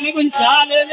निघून चालले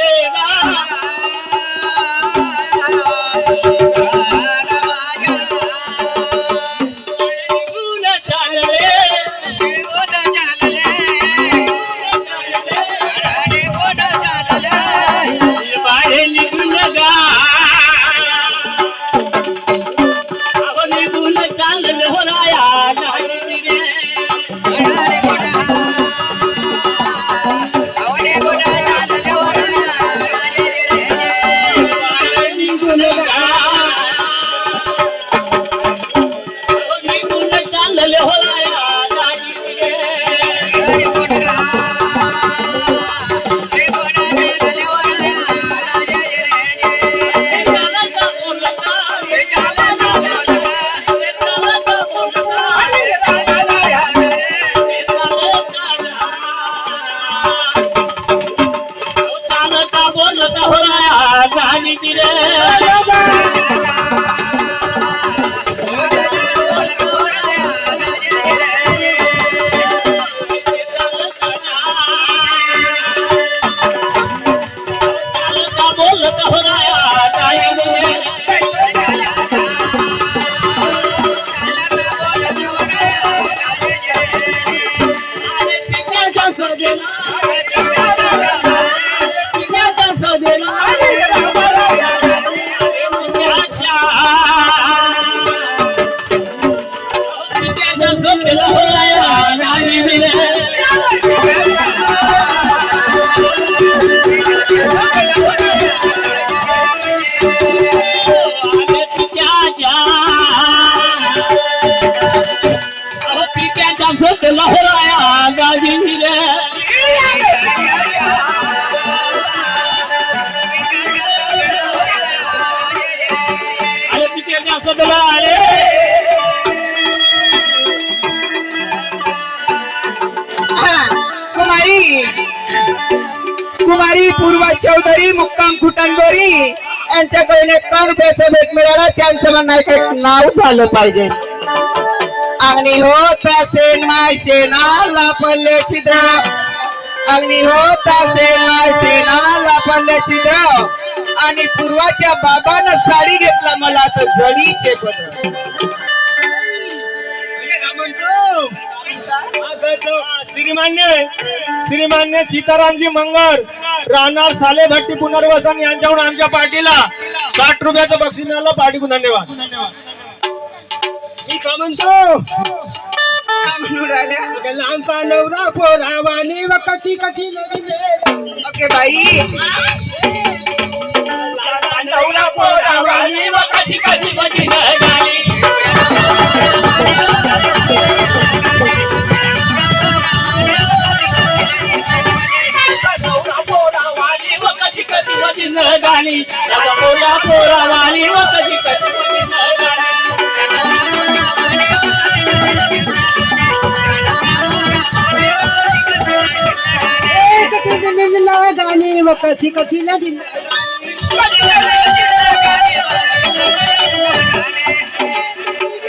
पूर्वा चौधरी मुक्काम खुटंबोरी यांच्याकडून एकावन्न रुपयाचा भेट मिळाला. त्यांचं म्हणणं एक नाव झालं पाहिजे. अग्नी होता सेना सेना पल्ले छिद्र. अग्नी होता सेना सेना पल्ले छिद्र. आणि पूर्वाच्या बाबानं साडी घेतला मला तर जडीचे पत्र श्रीमान्य श्रीमान्य सीतारामजी मंगर राहणार साले भट्टी पुनर्वसन यांच्याकडून आमच्या पार्टीला साठ रुपयाचं बक्षीस मिळालं. पार्टीकडून धन्यवाद. मी का म्हणतो? नवरा पोरावानी व. ओके बाई. नवरा पोरावानी व कशी कशी कशी पोरा पोरा ना व कशी ना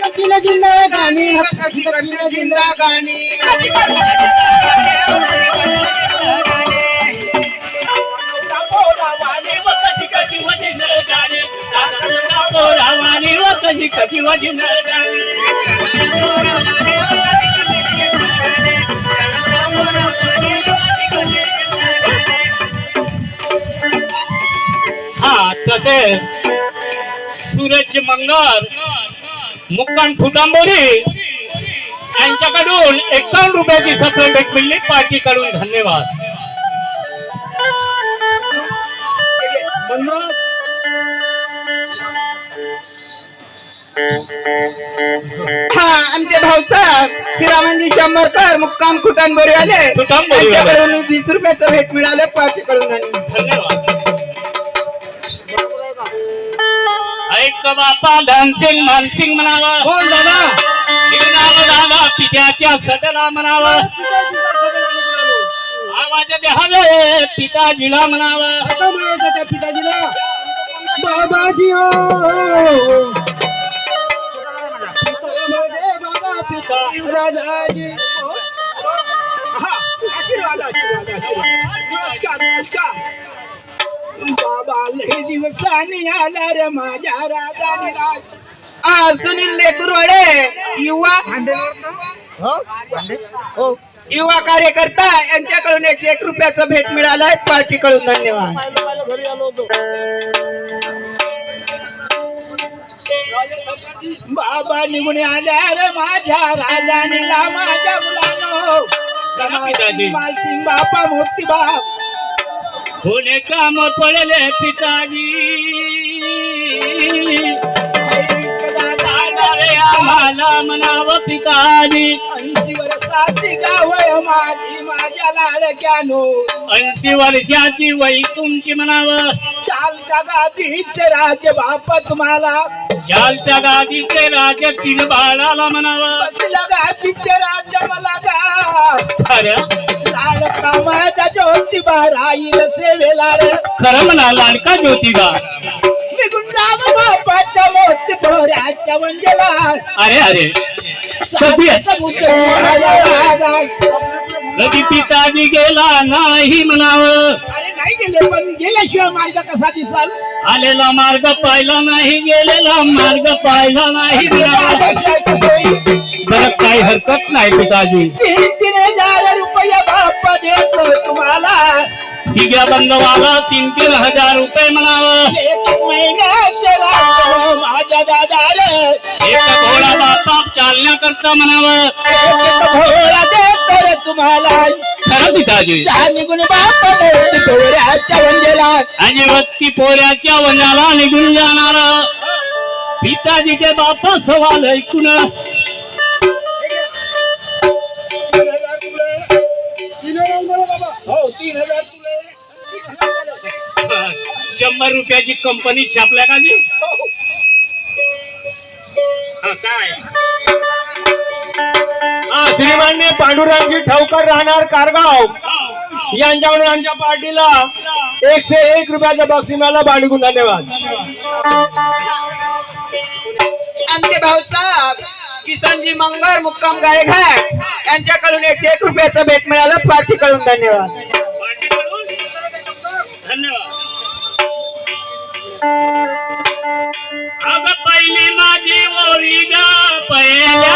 कशी गाणी गाणी व कशी कशी लढली. गाणी कशी कशी हा तसेच सूरज मंगल मुक्काम फुटांबोरी यांच्याकडून एकावन्न रुपयाची सफल भेट मिळली पार्टीकडून धन्यवाद. हा आमचे भाऊसाहेब हिरामनजी शंभरकर मुक्काम खुटांबोरी आले. खुटाणबोरी वाले. त्यांच्याकडून वीस रुपयाचं भेट मिळालं पार्टीकडून धन्यवाद. धन्यवाद. ऐक बापा धनसिंग मानसिंग म्हणावं. बोल दादा. शिरनाव दादा पित्याच्या सटला म्हणावं. आवाज द्यावे पिताजीला म्हणावं. आता म्हणायचं त्या पिताजीला बाबाजी ओ बाबा पिता राजाजी हा आशीर्वाद आशीर्वाद आशीर्वाद. नमस्कार नमस्कार. बाबा लय दिवसांनी आला रे माझ्या राजानी राज. आ सुनील लेकुरवाडे युवा. युवा कार्यकर्ता यांच्याकडून एकशे एक रुपयाचा भेट मिळालाय. पार्टीकडून धन्यवाद. बाबा निघून आल्या रे माझ्या राजानीला माझ्या मुलानो. मालसिंग बापा मोती बाप. होणे काम पडले पिताजी? आम्हाला म्हणावं पिताजी. ऐंशी वर्षाची गाव आहे माझी माझ्या लाडक्यानो. ऐंशी वर्षाची वय तुमची म्हणावं. चाल जगातीचे राज बाप तुम्हाला. शालच्या गादीचे राज तीन बाळाला म्हणावं. लगातीचे राज मला खरं? लाडका माझ्या ज्योतिबा राहील सेवेला रे. खरं म्हणा लाडका ज्योतिबा निघून जा बापाच्या मोती भोऱ्याच्या मंजला. अरे अरे. कधी कधी पिताजी गेला नाही म्हणावं. अरे नाही गेले पण गेल्याशिवाय मार्ग कसा दिसाल? आलेला मार्ग पाहिला नाही गेलेला मार्ग पाहिला नाही? बरं काही हरकत नाही पिताजी. तीन तीन हजार रुपये बाप देतो तुम्हाला. तिघ्या बंधवाला तीन तीन हजार रुपये म्हणावं. एक रात्र माझ्या दादा रे एक घोडा बापा चालण्याकरता म्हणावं. एक भोळा देतो रे तुम्हाला. खरं पिताजी. निघून पोऱ्याच्या वनाला निघून जाणार. पिताजीचे बापा सवाल ऐकून शंभर रुपयाची कंपनी छापल्या का जी हा, काय? हा श्रीमान्य पांडुरंगजी ठावकर राहणार कारगाव. यांच्याकडून आमच्या पार्टीला एकशे एक रुपयाच्या बक्षीस मिळालं बाळगून धन्यवाद. आमचे भाऊसाहेब किसनजी मंगर मुक्काम गायघाट यांच्याकडून एकशे एक रुपयाचा भेट मिळाला पार्टीकडून धन्यवाद. अग पहिली माझी ओरी ग पहिल्या